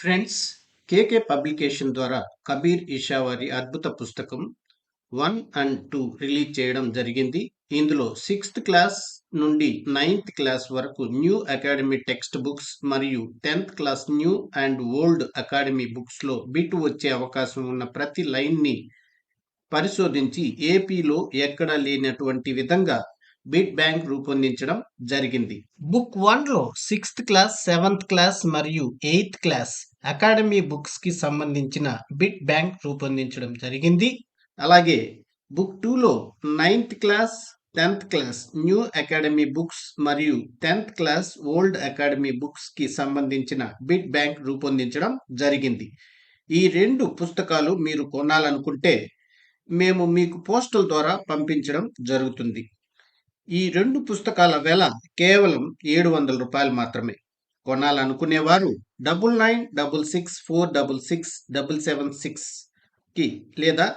Friends కేకే publication ద్వారా కబీర్ ఇషా వారి అద్భుత పుస్తకం వన్ అండ్ టూ రిలీజ్ చేయడం జరిగింది. ఇందులో సిక్స్త్ క్లాస్ నుండి నైన్త్ క్లాస్ వరకు న్యూ అకాడమీ టెక్స్ట్ బుక్స్ మరియు tenth class new and old academy బుక్స్లో బిట్ వచ్చే అవకాశం ఉన్న ప్రతి లైన్ని పరిశోధించి ఏపీలో ఎక్కడా లేనటువంటి విధంగా బిట్ బ్యాంక్ రూపొందించడం జరిగింది. బుక్ వన్లో సిక్స్త్ క్లాస్ సెవెంత్ క్లాస్ మరియు ఎయిత్ క్లాస్ అకాడమీ బుక్స్కి సంబంధించిన బిట్ బ్యాంక్ రూపొందించడం జరిగింది. అలాగే బుక్ టూలో ninth class tenth class new academy books మరియు టెన్త్ క్లాస్ ఓల్డ్ అకాడమీ బుక్స్కి సంబంధించిన బిట్ బ్యాంక్ రూపొందించడం జరిగింది. ఈ రెండు పుస్తకాలు మీరు కొనాలనుకుంటే మేము మీకు పోస్టల్ ద్వారా పంపించడం జరుగుతుంది. ఈ రెండు పుస్తకాల వెల కేవలం ఏడు వందల రూపాయలు మాత్రమే. కొనాలనుకునేవారు double nine double six four double six double seven సిక్స్కి లేదా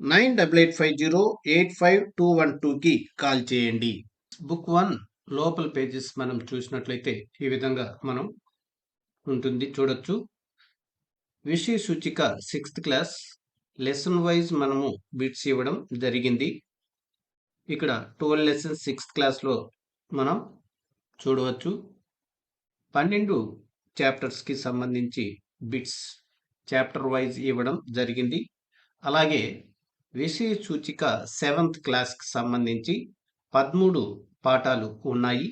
nine double eight five zero eight five two one టూకి కాల్ చేయండి. బుక్ వన్ లోపల పేజెస్ మనం చూసినట్లయితే ఈ విధంగా మనం ఉంటుంది చూడొచ్చు. విషయ సూచిక సిక్స్త్ క్లాస్ లెసన్ వైజ్ మనము బిట్స్ ఇవ్వడం జరిగింది. ఇక్కడ ట్వెల్వ్ లెసన్ సిక్స్త్ క్లాస్లో మనం చూడవచ్చు. పన్నెండు చాప్టర్స్కి సంబంధించి బిట్స్ చాప్టర్ వైజ్ ఇవ్వడం జరిగింది. అలాగే విషయ సూచిక సెవెంత్ క్లాస్కి సంబంధించి పదమూడు పాఠాలు ఉన్నాయి.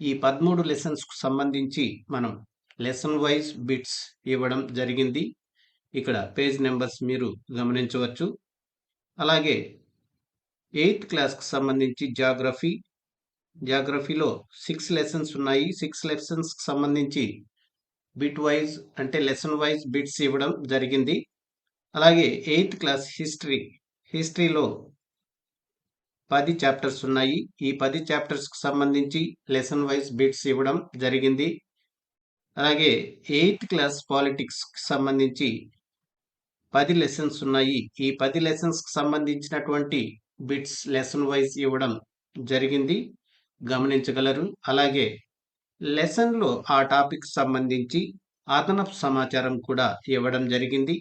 ఈ పదమూడు లెసన్స్కు సంబంధించి మనం లెసన్ వైజ్ బిట్స్ ఇవ్వడం జరిగింది. ఇక్కడ పేజ్ నెంబర్స్ మీరు గమనించవచ్చు. అలాగే ఎయిత్ క్లాస్కి సంబంధించి జాగ్రఫీ జాగ్రఫీలో సిక్స్ లెసన్స్ ఉన్నాయి. సిక్స్ లెసన్స్కి సంబంధించి బిట్ వైజ్ అంటే లెసన్ వైజ్ బిట్స్ ఇవ్వడం జరిగింది. అలాగే ఎయిత్ క్లాస్ హిస్టరీ హిస్టరీలో పది చాప్టర్స్ ఉన్నాయి. ఈ పది చాప్టర్స్కి సంబంధించి లెసన్ వైజ్ బిట్స్ ఇవ్వడం జరిగింది. అలాగే ఎయిత్ క్లాస్ పాలిటిక్స్కి సంబంధించి పది లెసన్స్ ఉన్నాయి. ఈ పది లెసన్స్కి సంబంధించినటువంటి బిట్స్ లెసన్ వైజ్ ఇవ్వడం జరిగింది. గమనించగలరు. అలాగే లెసన్లో ఆ టాపిక్ సంబంధించి అదనపు సమాచారం కూడా ఇవ్వడం జరిగింది.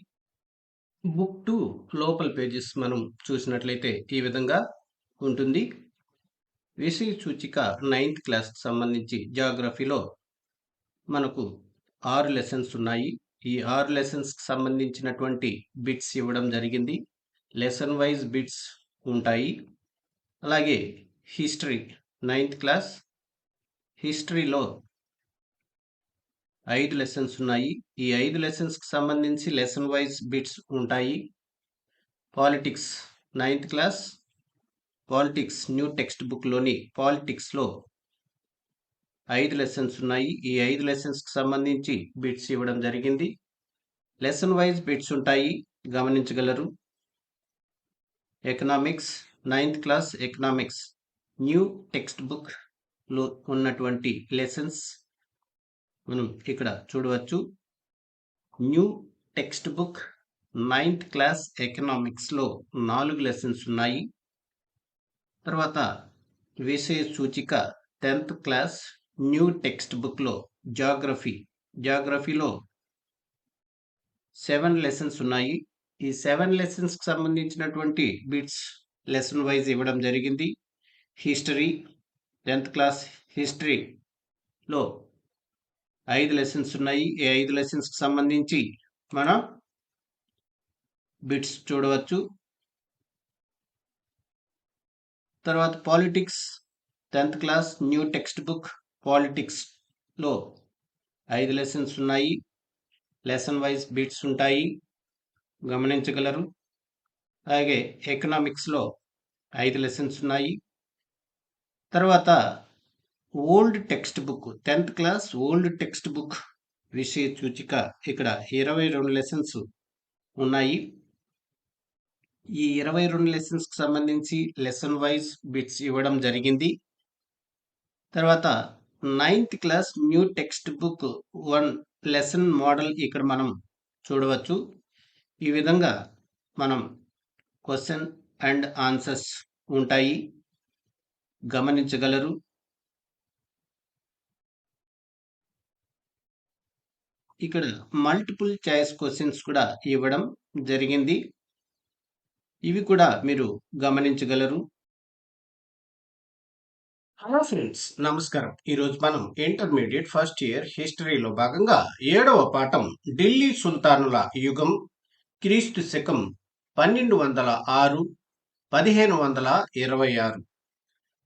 బుక్ టూ లోపల పేజెస్ మనం చూసినట్లయితే ఈ విధంగా ఉంటుంది. విషయ సూచిక నైన్త్ క్లాస్కి సంబంధించి జాగ్రఫీలో మనకు ఆరు లెసన్స్ ఉన్నాయి. ఈ ఆరు లెసన్స్కి సంబంధించినటువంటి బిట్స్ ఇవ్వడం జరిగింది. లెసన్ వైజ్ బిట్స్ ఉంటాయి. అలాగే హిస్టరీ నైన్త్ క్లాస్ హిస్టరీలో ఐదు లెసన్స్ ఉన్నాయి. ఈ ఐదు లెసన్స్కి సంబంధించి లెసన్ వైజ్ బిట్స్ ఉంటాయి. Politics ninth class politics new text బుక్లోని పాలిటిక్స్లో ఐదు లెసన్స్ ఉన్నాయి. ఈ ఐదు లెసన్స్కి సంబంధించి బిట్స్ ఇవ్వడం జరిగింది. లెసన్ వైజ్ బిట్స్ ఉంటాయి. గమనించగలరు. Economics ninth class economics new text బుక్లో ఉన్నటువంటి లెసన్స్ మనం ఇక్కడ చూడవచ్చు. New text book ninth class ఎకనామిక్స్లో నాలుగు లెసన్స్ ఉన్నాయి. తర్వాత విషయ సూచిక టెన్త్ క్లాస్ న్యూ టెక్స్ట్ బుక్లో జాగ్రఫీ. జాగ్రఫీలో సెవెన్ లెసన్స్ ఉన్నాయి. ఈ సెవెన్ లెసన్స్కి సంబంధించినటువంటి బిట్స్ లెసన్ వైజ్ ఇవ్వడం జరిగింది. హిస్టరీ టెన్త్ క్లాస్ హిస్టరీలో ఐదు లెసన్స్ ఉన్నాయి. ఈ ఐదు లెసన్స్కి సంబంధించి మనం బిట్స్ చూడవచ్చు. తర్వాత politics tenth class new text book పాలిటిక్స్లో ఐదు లెసన్స్ ఉన్నాయి. లెసన్ వైజ్ బిట్స్ ఉంటాయి. గమనించగలరు. అలాగే ఎకనామిక్స్లో ఐదు లెసన్స్ ఉన్నాయి. తర్వాత old text book tenth class old text book విషయ సూచిక. ఇక్కడ ఇరవై రెండు లెసన్స్ ఉన్నాయి. ఈ ఇరవై రెండు లెసన్స్కి సంబంధించి లెసన్ వైజ్ బిట్స్ ఇవ్వడం జరిగింది. తర్వాత ninth class new text book one lesson model ఇక్కడ మనం చూడవచ్చు. ఈ విధంగా మనం క్వశ్చన్ అండ్ ఆన్సర్స్ ఉంటాయి. గమనించగలరు. ఇక్కడ మల్టిపుల్ చాయిస్ క్వశ్చన్స్ కూడా ఇవ్వడం జరిగింది. ఇవి కూడా మీరు గమనించగలరు. హలో ఫ్రెండ్స్ నమస్కారం. ఈరోజు మనం ఇంటర్మీడియట్ ఫస్ట్ ఇయర్ హిస్టరీలో భాగంగా ఏడవ పాఠం ఢిల్లీ సుల్తానుల యుగం క్రీస్తు శకం పన్నెండు వందల ఆరు పదిహేను వందల ఇరవై ఆరు.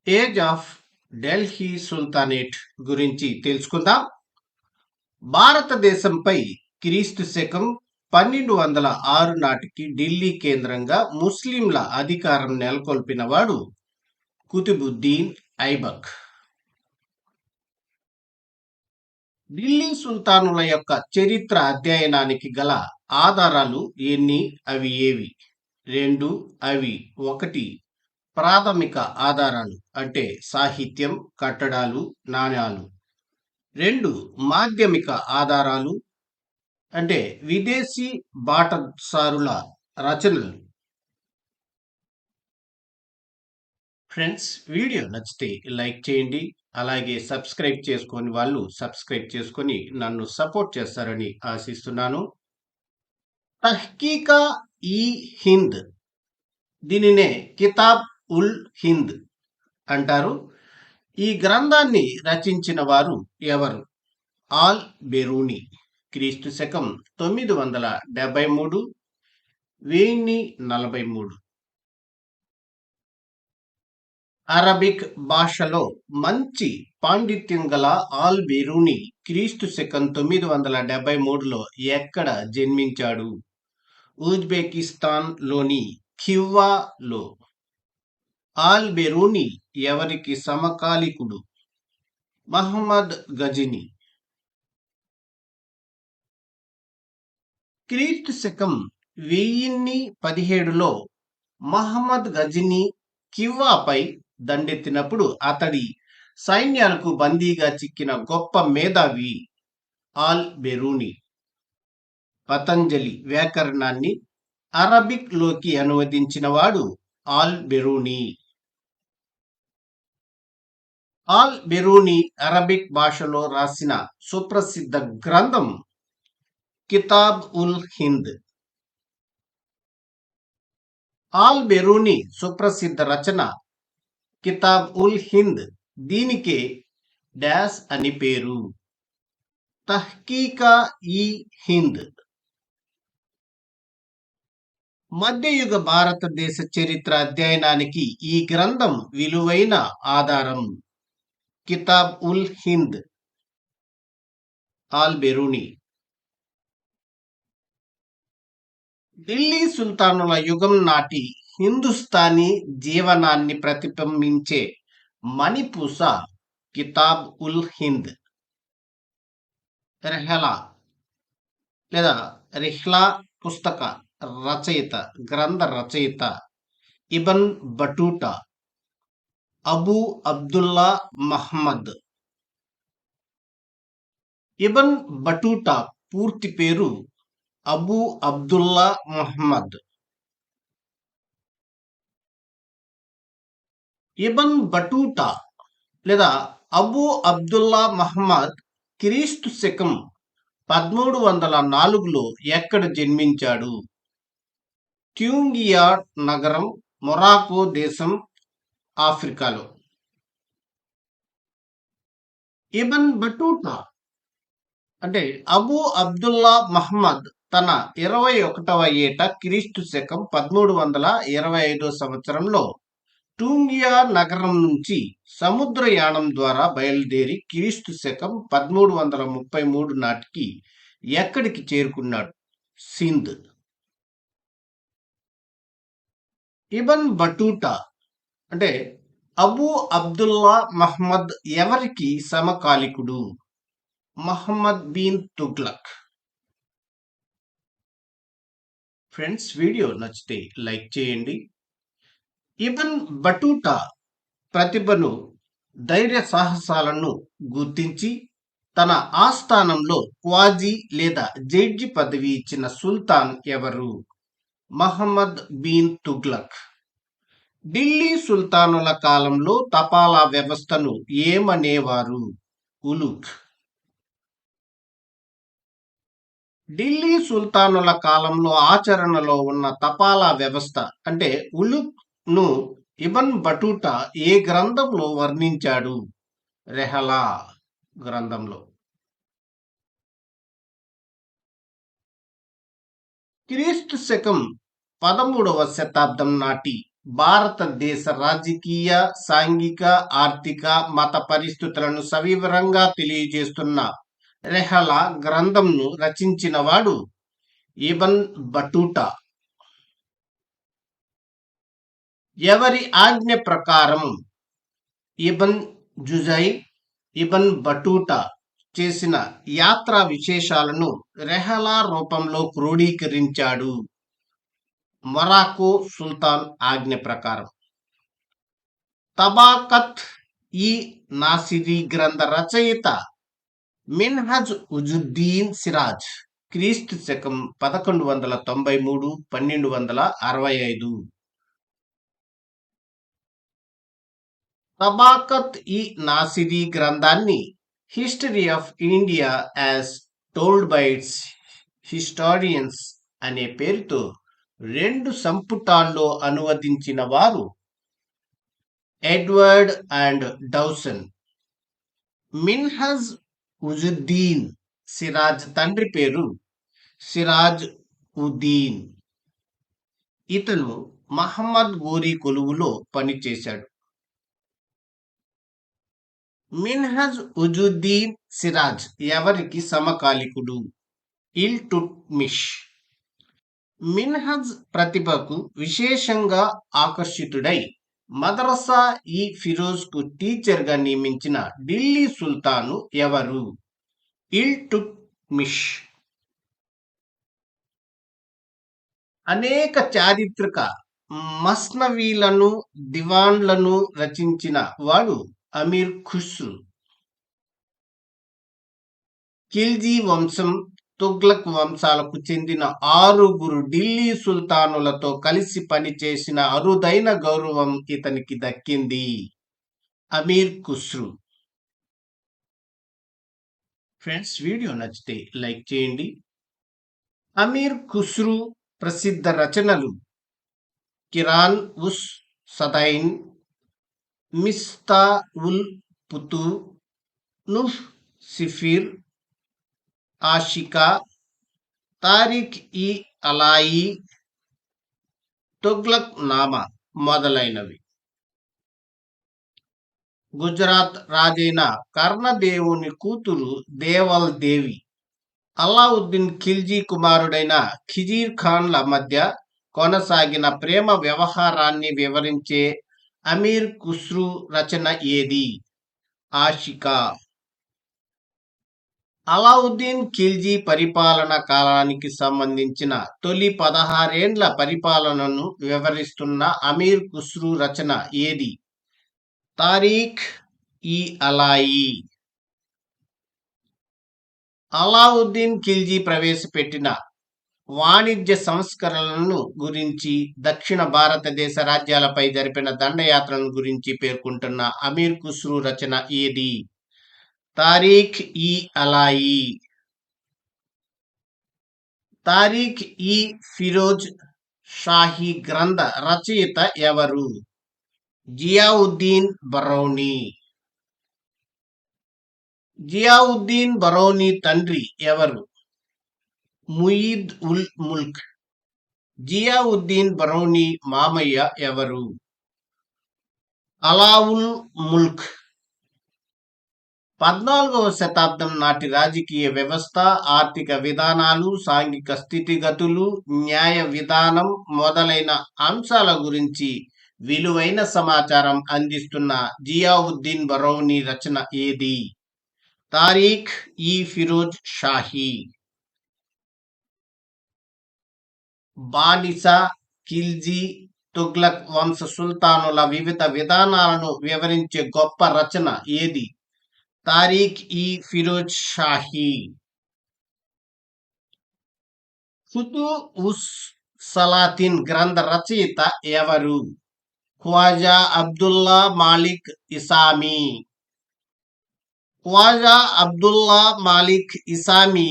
ఏజ్ ఆఫ్ ఢిల్లీ సుల్తానేట్ గురించి తెలుసుకుందాం. భారతదేశంపై క్రీస్తు శకం పన్నెండు వందల ఆరు నాటికి ఢిల్లీ కేంద్రంగా ముస్లింల అధికారం నెలకొల్పినవాడు కుతుబుద్దీన్ ఐబక్. ఢిల్లీ సుల్తానుల యొక్క చరిత్ర అధ్యయనానికి గల ఆధారాలు ఎన్ని? అవి ఏవి? రెండు అవి ఒకటి ప్రాథమిక ఆధారాలు అంటే సాహిత్యం కట్టడాలు నాణ్యాలు. రెండు మాధ్యమిక ఆధారాలు అంటే విదేశీ బాటసారుల రచనలు. ఫ్రెండ్స్ వీడియో నచ్చితే లైక్ చేయండి. అలాగే సబ్స్క్రైబ్ చేసుకొని వాళ్ళు సబ్స్క్రైబ్ చేసుకొని నన్ను సపోర్ట్ చేస్తారని ఆశిస్తున్నాను. తహ్కీకా ఈ హింద్. దీనినే కితాబ్ ఉల్ హింద్ అంటారు. ఈ గ్రంథాన్ని రచించిన వారు ఎవరు? ఆల్ బెరూని క్రీస్తు శకం తొమ్మిది వందల డెబ్బై మూడు వెయ్యి నలభై మూడు. అరబిక్ భాషలో మంచి పాండిత్యం గల ఆల్ బెరూని క్రీస్తు శకం తొమ్మిది వందల డెబ్బై మూడులో ఎక్కడ జన్మించాడు? ఉజ్బెకిస్తాన్లోని ఖివ్వాలో. ఆల్ బెరూని ఎవరికి సమకాలికుడు? మహమ్మద్ గజిని. క్రీస్తు శకం వెయ్యిన్ని పదిహేడులో మహమ్మద్ గజిని కివ్వాపై దండెత్తినప్పుడు అతడి సైన్యాలకు బందీగా చిక్కిన గొప్ప మేధావి ఆల్ బెరూని పతంజలి వ్యాకరణాన్ని అరబిక్లోకి అనువదించినవాడు Al Beruni Al Beruni Arabic భాషలో రాసిన సుప్రసిద్ధ గ్రంథం కితాబ్ ఉల్ హింద్. ఆల్ బెరూని సుప్రసిద్ధ రచన కితాబ్ ఉల్ హింద్. దీనికే డాష్ అని పేరు. తహ్కీకా ఈ హింద్. మధ్యయుగ భారతదేశ చరిత్ర అధ్యయనానికి ఈ గ్రంథం విలువైన ఆధారం. Kitab ul Hind Al Beruni Delhi సుల్తానుల యుగం నాటి హిందుస్థానీ జీవనాన్ని ప్రతిబింబించే మణిపూస కితాబ్ ఉల్ హింద్ రెహలా లేదా రిహ్లా పుస్తక రచయిత గ్రంథ రచయిత Ibn Batuta Abu Abdullah Muhammad Ibn Batuta పూర్తి పేరు Abu Abdullah Muhammad Ibn Batuta లేదా అబూ అబ్దుల్లా మహమ్మద్ క్రీస్తు శకం పదమూడు వందల నాలుగులో ఎక్కడ జన్మించాడు? ట్యూంగియా నగరం మొరాకో దేశం ఆఫ్రికాలో. ఇబన్ బటూటా అంటే అబూ అబ్దుల్లా మహమ్మద్ తన ఇరవై ఒకటవ ఏట క్రీస్తు శకం పదమూడు వందల ఇరవై ఐదో సంవత్సరంలో టూంగియా నగరం నుంచి సముద్రయానం ద్వారా బయలుదేరి క్రీస్తు శకం పదమూడు వందల ముప్పై మూడు నాటికి ఎక్కడికి చేరుకున్నాడు? సింధ్. ఇబన్ బటూటా అంటే అబూ అబ్దుల్లా మహమ్మద్ ఎవరికి సమకాలికుడు? మహమ్మద్ బీన్ తుగ్లక్. ఫ్రెండ్స్ వీడియో నచ్చితే లైక్ చేయండి. ఇబన్ బటూటా ప్రతిభను ధైర్య సాహసాలను గుర్తించి తన ఆస్థానంలో క్వాజీ లేదా జడ్జి పదవి ఇచ్చిన సుల్తాన్ ఎవరు? మహమ్మద్ బీన్ తుగ్లక్. ఢిల్లీ సుల్తానుల కాలంలో తపాలా వ్యవస్థను ఏమనేవారు? ఉలుక్ ఢిల్లీ సుల్తానుల కాలంలో ఆచరణలో ఉన్న తపాలా వ్యవస్థ అంటే ఉలుక్ను ఇబన్ బటూటా ఏ గ్రంథంలో వర్ణించాడు? రెహలా గ్రంథంలో. క్రీస్తు శకం పదమూడవ శతాబ్దం నాటి భారతదేశ రాజకీయ సాంఘిక ఆర్థిక మత పరిస్థితులను సవివరంగా తెలియజేస్తున్న రెహల గ్రంథంను రచించిన వాడు ఇబన్ బటూటా. ఎవరి ఆజ్ఞ ప్రకారం ఇబన్ జుజై ఇబన్ బటూటా చేసిన యాత్రా విశేషాలను రెహలా రూపంలో క్రోడీకరించాడు. మొరాకో సుల్తాన్ ఆజ్ఞ ప్రకారం. తబాకత్ ఈ నాసిరీ గ్రంథ రచయిత మిన్హజ్ ఉజుద్దీన్ సిరాజ్ క్రీస్తు శకం పదకొండు వందల తొంభై మూడు పన్నెండు వందల అరవై ఐదు. తబాకత్ ఈ నాసిరీ గ్రంథాన్ని history of India as told by its historians అనే పేరుతో రెండు సంపుటాల్లో అనువదించిన వారు Edward and Dowson. Minhaj uddin Siraj తండ్రి పేరు సిరాజ్ ఉద్దీన్. ఇతను మహమ్మద్ గోరీ కొలువులో పనిచేశాడు. మిన్హజ్ ఉజుద్దీన్ సిరాజ్ ఎవరికి సమకాలికుడు? ఇల్ టుట్మిష్ మిన్హజ్ ప్రతిభకు విశేషంగా ఆకర్షితుడై మదరసా ఈ ఫిరోజ్కు నియమించిన ఢిల్లీ సుల్తాను ఎవరు? ఇల్ టుట్మిష్ అనేక చారిత్రక మస్నవీలను దివాన్లను రచించిన వాడు అమీర్ ఖుస్రు. ఖిల్జీ వంశం తుగ్లక్ వంశాలకు చెందిన ఆరుగురు ఢిల్లీ సుల్తానులతో కలిసి పనిచేసిన అరుదైన గౌరవం ఇతనికి దక్కింది. అమీర్ ఖుస్రు. ఫ్రెండ్స్ వీడియో నచ్చితే లైక్ చేయండి. అమీర్ ఖుస్రు ప్రసిద్ధ రచనలు కిరాన్ ఉస్ సదైన్ మిస్తా ఉల్ పుతు నుఫ్ సిఫిర్ ఆషికా తారిక్ ఈ అలాయి తుగ్లక్ నామా మొదలైనవి. గుజరాత్ రాజైన కర్ణదేవుని కూతురు దేవల్ దేవి అలావుద్దీన్ ఖిల్జీ కుమారుడైన ఖిజీర్ ఖాన్ల మధ్య కొనసాగిన ప్రేమ వ్యవహారాన్ని వివరించే అమీర్ ఖుస్రు రచన ఏది? ఆషికా అలావుద్దీన్ ఖిల్జీ పరిపాలన కాలానికి సంబంధించిన తొలి పదహారేండ్ల పరిపాలనను వివరిస్తున్న అమీర్ ఖుస్రు రచన ఏది? తారీఖ్ ఈ అలాయి. అలావుద్దీన్ ఖిల్జీ ప్రవేశపెట్టిన వాణిజ్య సంస్కరణలను గురించి దక్షిణ భారతదేశ రాజ్యాలపై జరిపిన దండయాత్రలను గురించి పేర్కొంటున్న అమీర్ ఖుస్రు రచన ఏది? తారీఖ్ ఈ అలాయి తారీఖ్ ఈ ఫిరోజ్ షాహీ గ్రంథ రచయిత ఎవరు జియావుద్దీన్ బరౌని జియావుద్దీన్ బరౌని తండ్రి ఎవరు ముయీద్ ఉల్ ముల్క్ జియావుద్దీన్ బరౌని మామయ్య ఎవరు అలావుల్ ముల్క్ పద్నాలుగవ శతాబ్దం నాటి రాజకీయ వ్యవస్థ ఆర్థిక విధానాలు సాంఘిక స్థితిగతులు న్యాయ విధానం మొదలైన అంశాల గురించి విలువైన సమాచారం అందిస్తున్న జియావుద్దీన్ బరౌని రచన ఏది? తారీఖ్ ఈ ఫిరోజ్ షాహీ. బానిస ఖిల్జీ తుగ్లక్ వంశ సుల్తానుల వివిధ విధానాలను వివరించే గొప్ప రచన ఏది? తారీఖ్ ఈ ఫిరోజ్ షాహీ ఫుతు ఉస్ సలాతిన్ గ్రంథ రచయిత ఎవరు ఖ్వాజా అబ్దుల్లా మాలిక్ ఇసామి ఖ్వాజా అబ్దుల్లా మాలిక్ ఇసామి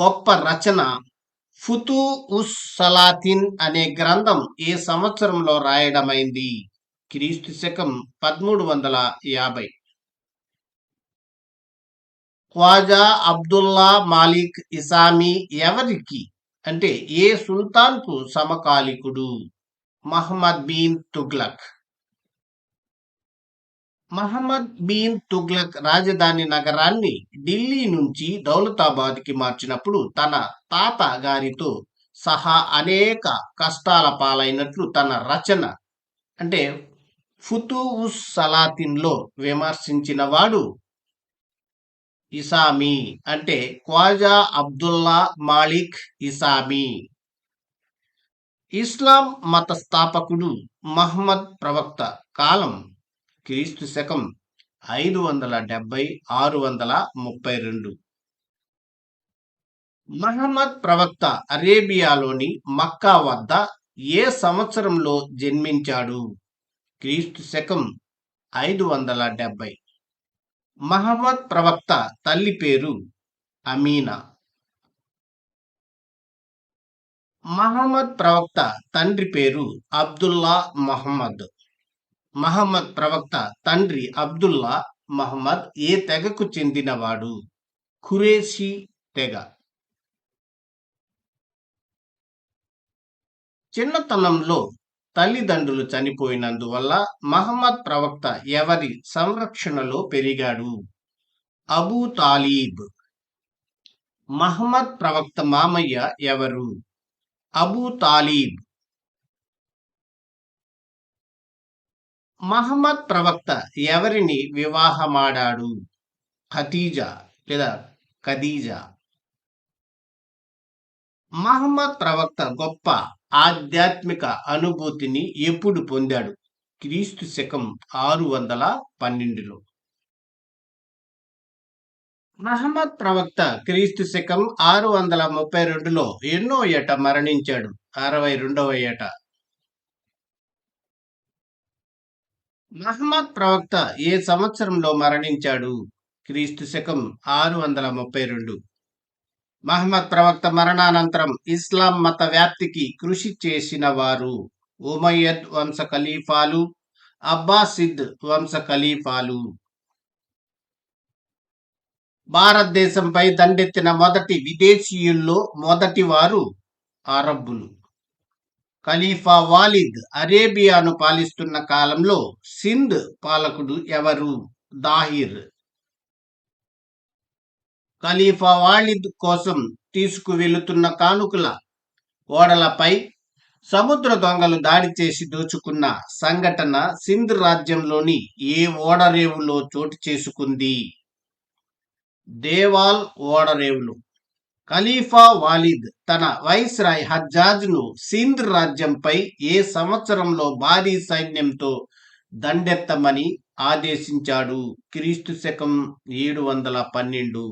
గొప్ప రచన ఫుతు ఉస్ సలాతిన్ అనే గ్రంథం ఏ సంవత్సరంలో రాయడమైంది? క్రీస్తు శకం పదమూడు వందల యాభై. ఖ్వాజా అబ్దుల్లా మాలిక్ ఇసామి ఎవరికి? అంటే ఏ సుల్తాన్కు సమకాలికుడు? మహమ్మద్ బీన్ తుగ్లక్. మహమ్మద్ బీన్ తుగ్లక్ రాజధాని నగరాన్ని ఢిల్లీ నుంచి దౌలతాబాద్కి మార్చినప్పుడు తన తాత గారితో సహా అనేక కష్టాల పాలైనట్లు తన రచన అంటే ఫుతూ ఉస్ సలాతిన్లో విమర్శించిన వాడు ఇసామి అంటే ఖ్వాజా అబ్దుల్లా మాలిక్ ఇసామి. ఇస్లాం మత స్థాపకుడు మహమ్మద్ ప్రవక్త కాలం క్రీస్తు శకం ఐదు వందల డెబ్బై ఆరు వందల ముప్పై రెండు. మహమ్మద్ ప్రవక్త అరేబియాలోని మక్కా వద్ద ఏ సంవత్సరంలో జన్మించాడు? క్రీస్తు శకం ఐదు వందల డెబ్బై. మహమ్మద్ ప్రవక్త తల్లి పేరు అమీనా. మహమ్మద్ ప్రవక్త తండ్రి పేరు అబ్దుల్లా మహమ్మద్. మహమ్మద్ ప్రవక్త తండ్రి అబ్దుల్లా మహమ్మద్ ఏ తెగకు చెందినవాడు? ఖురేషి తెగ. చిన్నతనంలో తల్లిదండ్రులు చనిపోయినందువల్ల మహమ్మద్ ప్రవక్త ఎవరి సంరక్షణలో పెరిగాడు? అబూ తాలీబ్. మహమ్మద్ ప్రవక్త మామయ్య ఎవరు? అబూ తాలీబ్. మహమ్మద్ ప్రవక్త ఎవరిని వివాహమాడాడు? ఖతీజా లేదా ఖదీజా? మహమ్మద్ ప్రవక్త గొప్ప ఆధ్యాత్మిక అనుభూతిని ఎప్పుడు పొందాడు? క్రీస్తు శకం ఆరు వందల పన్నెండులో. మహమ్మద్ ప్రవక్త క్రీస్తు శకం ఆరు వందల ముప్పై రెండులో ఎన్నో ఏట మరణించాడు? అరవై రెండవ ఏట. మహమ్మద్ ప్రవక్త ఏ సంవత్సరంలో మరణించాడు? క్రీస్తు శకం ఆరు వందల ముప్పై రెండు. మహమ్మద్ ప్రవక్త మరణానంతరం ఇస్లాం మత వ్యాప్తికి కృషి చేసిన వారు ఉమయ్యద్ వంశ ఖలీఫాలు అబ్బాసిద్ వంశ ఖలీఫాలు. భారతదేశంపై దండెత్తిన మొదటి విదేశీయుల్లో మొదటి వారు అరబ్బులు. ఖలీఫా వాలిద్ అరేబియాను పాలిస్తున్న కాలంలో సింధ్ పాలకుడు ఎవరు? దాహిర్. ఖలీఫా వాలిద్ కోసం తీసుకువెళుతున్న కానుకల ఓడలపై సముద్ర దొంగలు దాడి చేసి దోచుకున్న సంఘటన సింధ్ రాజ్యంలోని ఏ ఓడరేవులో చోటు చేసుకుంది? దేవాల్ ఓడరేవులు. ఖలీఫా వాలిద్ తన వైస్రాయ్ హజ్జాజ్ను సింధ్ రాజ్యంపై ఏ సంవత్సరంలో భారీ సైన్యంతో దండెత్తమని ఆదేశించాడు. క్రీస్తు శకం ఏడు వందల పన్నెండు.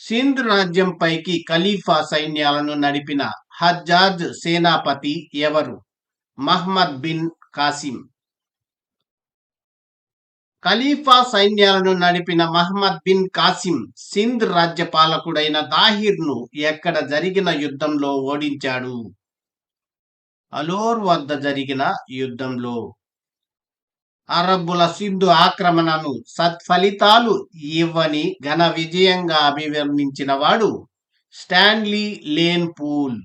సింధ్ రాజ్యంపైకి ఖలీఫా సైన్యాలను నడిపిన హజ్జాజ్ సేనాపతి ఎవరు? Muhammad bin Qasim. ఖలీఫా సైన్యాలను నడిపిన మహమ్మద్ బిన్ కాసిం సింధ్ రాజ్యపాలకుడైన దాహిర్ను ఎక్కడ జరిగిన యుద్ధంలో ఓడించాడు? అలోర్ వద్ద జరిగిన యుద్ధంలో అరబ్బుల సింధు ఆక్రమణను సత్ఫలితాలు ఇవ్వని ఘన విజయంగా అభివర్ణించిన వాడు Stanley Lane Poole.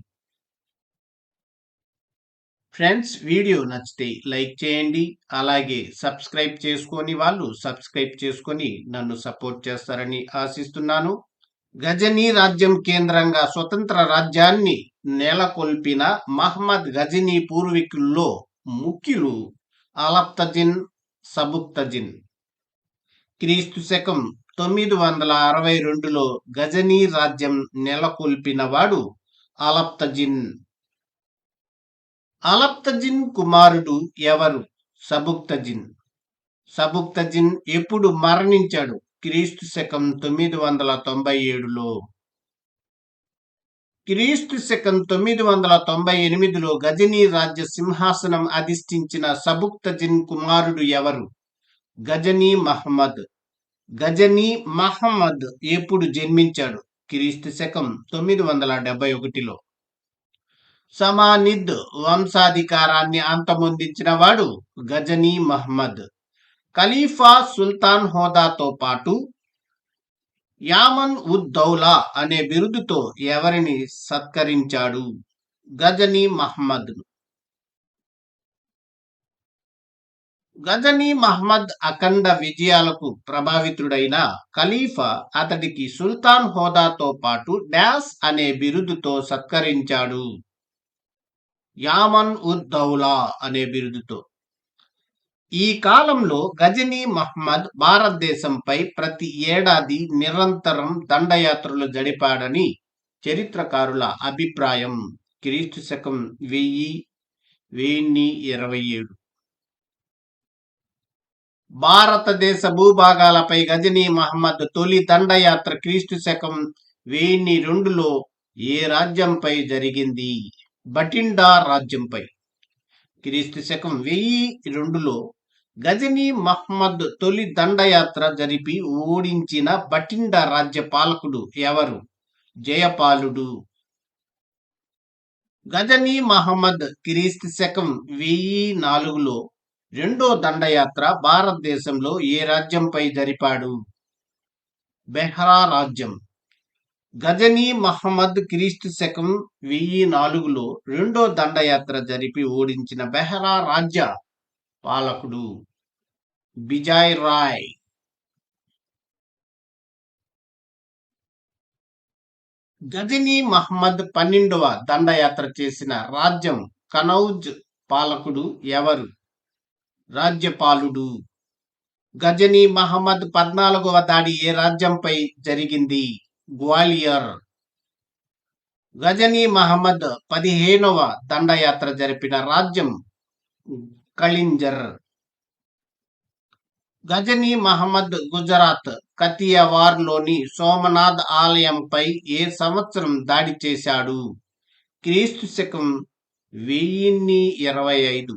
Friends video నచ్చితే లైక్ చేయండి అలాగే సబ్స్క్రైబ్ చేసుకొని వాళ్ళు సబ్స్క్రైబ్ చేసుకొని నన్ను సపోర్ట్ చేస్తారని ఆశిస్తున్నాను. గజనీ రాజ్యం కేంద్రంగా స్వతంత్ర రాజ్యాన్ని నెలకొల్పిన మహమ్మద్ గజనీ పూర్వీకుల్లో ముఖ్యులు అలప్తజిన్ సబుక్తజిన్ క్రీస్తు శకం తొమ్మిది వందల అరవై రెండులో గజనీ రాజ్యం నెలకొల్పినవాడు అలప్తజిన్. అలప్తజిన్ కుమారుడు ఎవరు? సబుక్తజిన్ సబుక్తజిన్ ఎప్పుడు మరణించాడు? క్రీస్తు శకం తొమ్మిది వందల తొంభై ఏడులో. క్రీస్తు శకం తొమ్మిది వందల తొంభై ఎనిమిదిలో గజనీ రాజ్య సింహాసనం అధిష్ఠించిన సబుక్తజిన్ కుమారుడు ఎవరు? గజనీ మహమ్మద్ గజనీ మహమ్మద్ ఎప్పుడు జన్మించాడు? క్రీస్తు శకం తొమ్మిది వందల డెబ్బై ఒకటిలో. సమానిద్ వంశాధికారాన్ని అంతమొందించిన వాడు గజనీ మహమ్మద్ ఖలీఫా సుల్తాన్ హోదాతో పాటు యామన్ ఉద్ దౌలా అనే బిరుదుతో ఎవరిని సత్కరించాడు? గజనీ మహమ్మద్ గజనీ మహమ్మద్ అఖండ విజయాలకు ప్రభావితుడైన ఖలీఫా అతడికి సుల్తాన్ హోదాతో పాటు డాస్ అనే బిరుదుతో సత్కరించాడు. యామన్ ఉద్ దౌలా అనే బిరుదుతో. ఈ కాలంలో గజనీ మహమ్మద్ భారతదేశంపై ప్రతి ఏడాది నిరంతరం దండయాత్రలు జరిపాడని చరిత్రకారుల అభిప్రాయం. క్రీస్తు శకం వెయ్యి వెయ్యి ఇరవై ఏడు. భారతదేశ భూభాగాలపై గజనీ మహమ్మద్ తొలి దండయాత్ర క్రీస్తు శకం వెయ్యి రెండులో ఏ రాజ్యంపై జరిగింది? బటిండా రాజ్యంపై. క్రీస్తు శకం వెయ్యి రెండులో గజనీ మహమ్మద్ తొలి దండయాత్ర జరిపి ఓడించిన బటిండ రాజ్య పాలకుడు ఎవరు? జయపాలుడు. గజనీ మహమ్మద్ క్రీస్తు శకం వెయ్యి నాలుగులో రెండో దండయాత్ర భారతదేశంలో ఏ రాజ్యంపై జరిపాడు? బెహ్రా రాజ్యం. గజనీ మహమ్మద్ క్రీస్తు శకం వెయ్యి నాలుగులో రెండో దండయాత్ర జరిపి ఓడించిన బెహ్రా రాజ్య పాలకుడు బిజాయ్ రాయ్. గజనీ మహమ్మద్ పన్నెండవ దండయాత్ర చేసిన రాజ్యం కనౌజ్ పాలకుడు ఎవరు? రాజ్యపాలుడు. గజనీ మహమ్మద్ పద్నాలుగవ దాడి ఏ రాజ్యంపై జరిగింది? గ్వాలియర్. గజనీ మహమ్మద్ పదిహేనవ దండయాత్ర జరిపిన రాజ్యం కళింజర్. గజనీ మహమ్మద్ గుజరాత్ కతియవార్లోని సోమనాథ్ ఆలయంపై ఏ సంవత్సరం దాడి చేశాడు? క్రీస్తు శకం వెయ్యిన్ని ఇరవై ఐదు.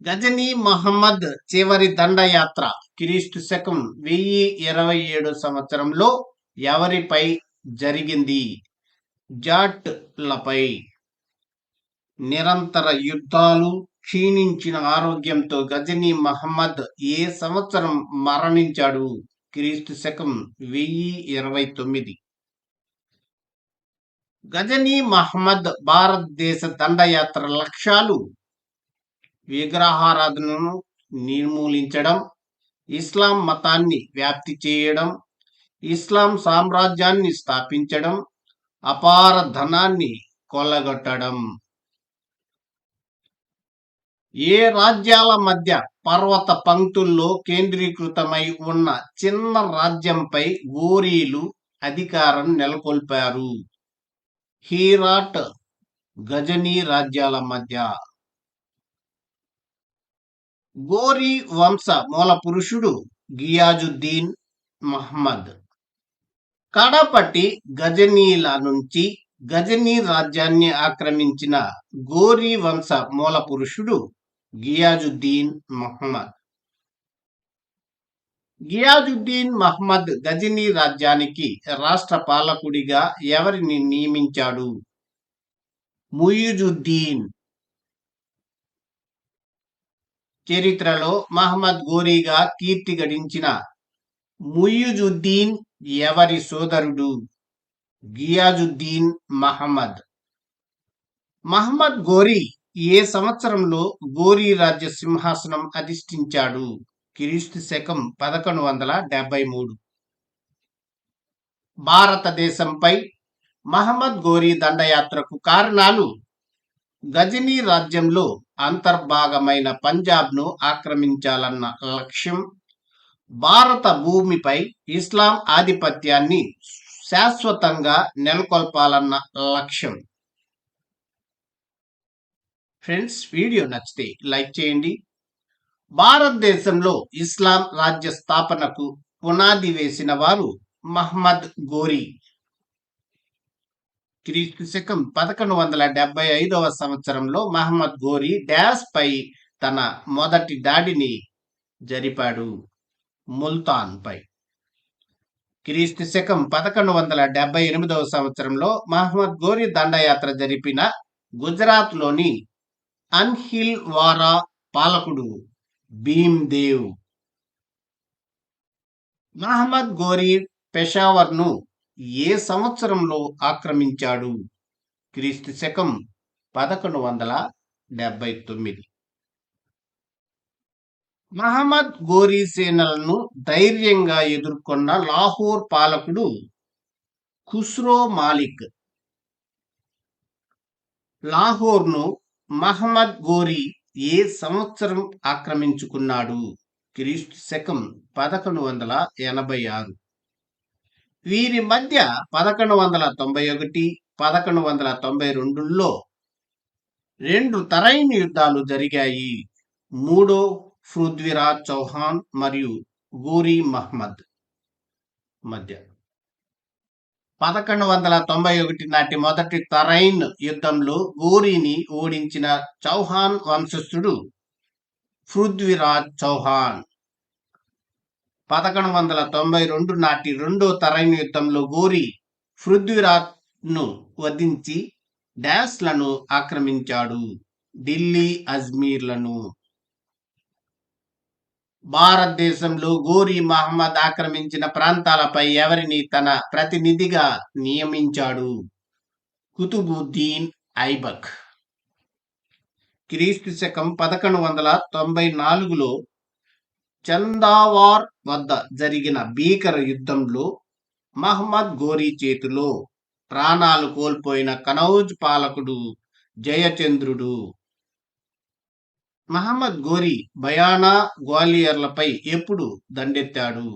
గజనీ మహమ్మద్ చివరి దండయాత్ర క్రీస్తు శకం వెయ్యి ఇరవై ఏడు సంవత్సరంలో ఎవరిపై జరిగింది? జాట్లపై నిరంతర యుద్ధాలు క్షీణించిన ఆరోగ్యంతో గజనీ మహమ్మద్ ఏ సంవత్సరం మరణించాడు? క్రీస్తు శకం వెయ్యి ఇరవై తొమ్మిది. గజనీ మహమ్మద్ భారతదేశ దండయాత్ర లక్ష్యాలు? విగ్రహారాధనను నిర్మూలించడం ఇస్లాం మతాన్ని వ్యాప్తి చేయడం ఇస్లాం సామ్రాజ్యాన్ని స్థాపించడం అపార ధనాన్ని కొల్లగొట్టడం. ఏ రాజ్యాల మధ్య పర్వత పంక్తుల్లో కేంద్రీకృతమై ఉన్న చిన్న రాజ్యంపై గోరీలు అధికారం నెలకొల్పారు. హీరాట్ గజనీ రాజ్యాల మధ్య. గోరీ వంశ మూల పురుషుడు గియాజుద్దీన్ మహమ్మద్ కడపటి గజనీల నుంచి గజనీ రాజ్యాన్ని ఆక్రమించిన గోరీ వంశ మూల పురుషుడు గియాజుద్దీన్ మహమ్మద్. గియాజుద్దీన్ మహమ్మద్ గజనీ రాజ్యానికి రాష్ట్ర పాలకుడిగా ఎవరిని నియమించాడు? ముయుజుద్దీన్. చరిత్రలో మహమ్మద్ గోరీగా కీర్తి గడించిన ముయుజుద్దీన్ ఎవరి సోదరుడు? గియాజుద్దీన్ మహమ్మద్. మహమ్మద్ గోరీ ఏ సంవత్సరంలో గోరీ రాజ్య సింహాసనం అధిష్ఠించాడు? క్రీస్తు శకం పదకొండు వందల డెబ్బై మూడు. భారతదేశంపై మహమ్మద్ గోరీ దండయాత్రకు కారణాలు? గజనీ రాజ్యంలో అంతర్భాగమైన పంజాబ్ను ఆక్రమించాలన్న లక్ష్యం. భారత భూమిపై ఇస్లాం ఆధిపత్యాన్ని శాశ్వతంగా నెలకొల్పాలన్న లక్ష్యం. ఫ్రెండ్స్ వీడియో నచ్చితే లైక్ చేయండి. భారతదేశంలో ఇస్లాం రాజ్య స్థాపనకు పునాది వేసిన వారు మహమ్మద్ గోరీ. క్రీస్తు శకం పదకొండు వందల డెబ్బై ఐదవ సంవత్సరంలో మహమ్మద్ గోరీ డాష్ పై తన మొదటి దాడిని జరిపాడు. ముల్తాన్ పై. క్రీస్తు శకం పదకొండు వందల డెబ్బై ఎనిమిదవ సంవత్సరంలో మహమ్మద్ గోరి దండయాత్ర జరిపిన గుజరాత్లోని అన్హిల్ వారా పాలకుడు భీమ్దేవ్. మహమ్మద్ గోరీ పెషావర్ను ఏ సంవత్సరంలో ఆక్రమించాడు? క్రీస్తు శకం పదకొండు వందల డెబ్బై తొమ్మిది. మహమ్మద్ గోరీ సేనలను ధైర్యంగా ఎదుర్కొన్న లాహోర్ పాలకుడు ఖుస్రో మాలిక్. లాహోర్ను మహమ్మద్ గోరీ ఏ సంవత్సరం ఆక్రమించుకున్నాడు? క్రీస్తు శకం పదకొండు వందల ఎనభై ఆరు. వీరి మధ్య పదకొండు వందల తొంభై ఒకటి పదకొండు వందల తొంభై రెండులో రెండు తరైన యుద్ధాలు జరిగాయి. మూడో పృథ్వీరాజ్ చౌహాన్ మరియు గోరీ మహ్మద్ మధ్య. పదకొండు వందల తొంభై ఒకటి నాటి మొదటి తరైన్ యుద్ధంలో గోరీని ఓడించిన చౌహాన్ వంశస్థుడు పృథ్వీరాజ్ చౌహాన్. పదకొండు వందల తొంభై రెండు నాటి రెండో తరైన్ యుద్ధంలో గోరి పృథ్వీరాజ్ను వధించి డాష్లను ఆక్రమించాడు. ఢిల్లీ అజ్మీర్లను భారతదేశంలో గోరీ మహమ్మద్ ఆక్రమించిన ప్రాంతాలపై ఎవరిని తన ప్రతినిధిగా నియమించాడు? కుతుబుద్దీన్ ఐబక్. క్రీస్తు శకం పదకొండు వందల తొంభై నాలుగులో చందావార్ వద్ద జరిగిన భీకర యుద్ధంలో మహమ్మద్ గోరీ చేతిలో ప్రాణాలు కోల్పోయిన కనౌజ్ పాలకుడు జయచంద్రుడు. మహమ్మద్ గోరి బయానా గ్వాలియర్లపై ఎప్పుడు దండెత్తాడు?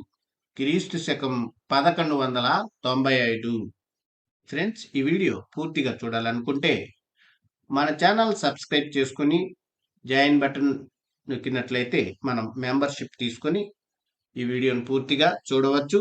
క్రీస్తు శకం పదకొండు వందల తొంభై ఐదు. ఫ్రెండ్స్ ఈ వీడియో పూర్తిగా చూడాలనుకుంటే మన ఛానల్ సబ్స్క్రైబ్ చేసుకొని జాయిన్ బటన్ నొక్కినట్లయితే మనం మెంబర్షిప్ తీసుకొని ఈ వీడియోను పూర్తిగా చూడవచ్చు.